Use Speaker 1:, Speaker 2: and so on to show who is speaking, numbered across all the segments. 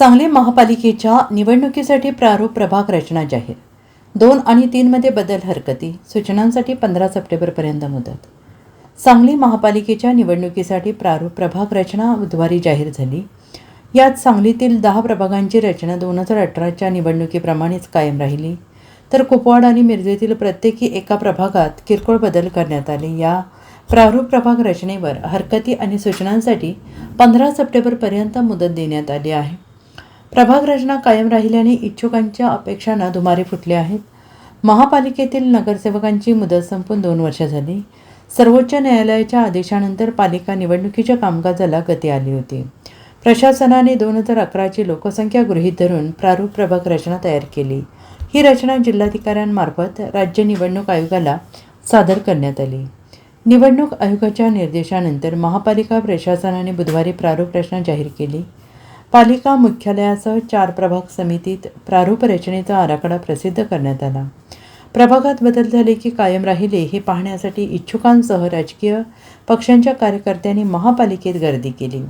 Speaker 1: सांगली महापालिकेच्या निवडणुकीसाठी प्रारूप प्रभाग रचना जाहीर. दोन आणि तीनमध्ये बदल हरकती सूचनांसाठी पंधरा सप्टेंबरपर्यंत मुदत. सांगली महापालिकेच्या निवडणुकीसाठी प्रारूप प्रभाग रचना बुधवारी जाहीर झाली. यात सांगलीतील दहा प्रभागांची रचना दोन हजार अठराच्या निवडणुकीप्रमाणेच कायम राहिली. तर कुपवाड आणि मिरजेतील प्रत्येकी एका प्रभागात किरकोळ बदल करण्यात आले. या प्रारूप प्रभाग रचनेवर हरकती आणि सूचनांसाठी पंधरा सप्टेंबरपर्यंत मुदत देण्यात आली आहे. प्रभाग रचना कायम राहिल्याने इच्छुकांच्या अपेक्षांना दुमारे फुटले आहेत. महापालिकेतील नगरसेवकांची मुदत संपून दोन वर्ष झाली. सर्वोच्च न्यायालयाच्या आदेशानंतर पालिका निवडणुकीच्या कामकाजाला गती आली होती. प्रशासनाने दोन हजार अकराची लोकसंख्या गृहीत धरून प्रारूप प्रभाग रचना तयार केली. ही रचना जिल्हाधिकाऱ्यांमार्फत राज्य निवडणूक आयोगाला सादर करण्यात आली. निवडणूक आयोगाच्या निर्देशानंतर महापालिका प्रशासनाने बुधवारी प्रारूप रचना जाहीर केली. पालिका मुख्यालयासह चार प्रभाग समितीत प्रारूप रचनेचा आराखडा प्रसिद्ध करण्यात आला. प्रभागात बदल झाले की कायम राहिले हे पाहण्यासाठी इच्छुकांसह राजकीय पक्षांच्या कार्यकर्त्यांनी महापालिकेत गर्दी केली.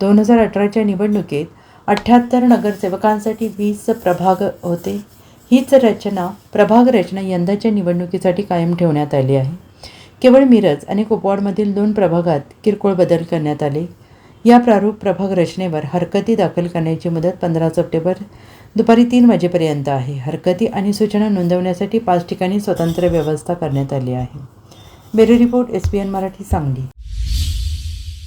Speaker 1: दोन हजार अठराच्या निवडणुकीत अठ्ठ्याहत्तर नगरसेवकांसाठी वीस प्रभाग होते. हीच रचना प्रभाग रचना यंदाच्या निवडणुकीसाठी कायम ठेवण्यात आली आहे. केवळ मिरज आणि कुपवाडमधील दोन प्रभागात किरकोळ बदल करण्यात आले. या प्रारूप प्रभाग रचनेवर हरकती दाखल करण्याची मुदत पंधरा सप्टेंबर दुपारी तीन वाजेपर्यंत आहे. हरकती आणि सूचना नोंदवण्यासाठी पाच ठिकाणी स्वतंत्र व्यवस्था करण्यात आली आहे. Bureau report S P N Marathi Sangli.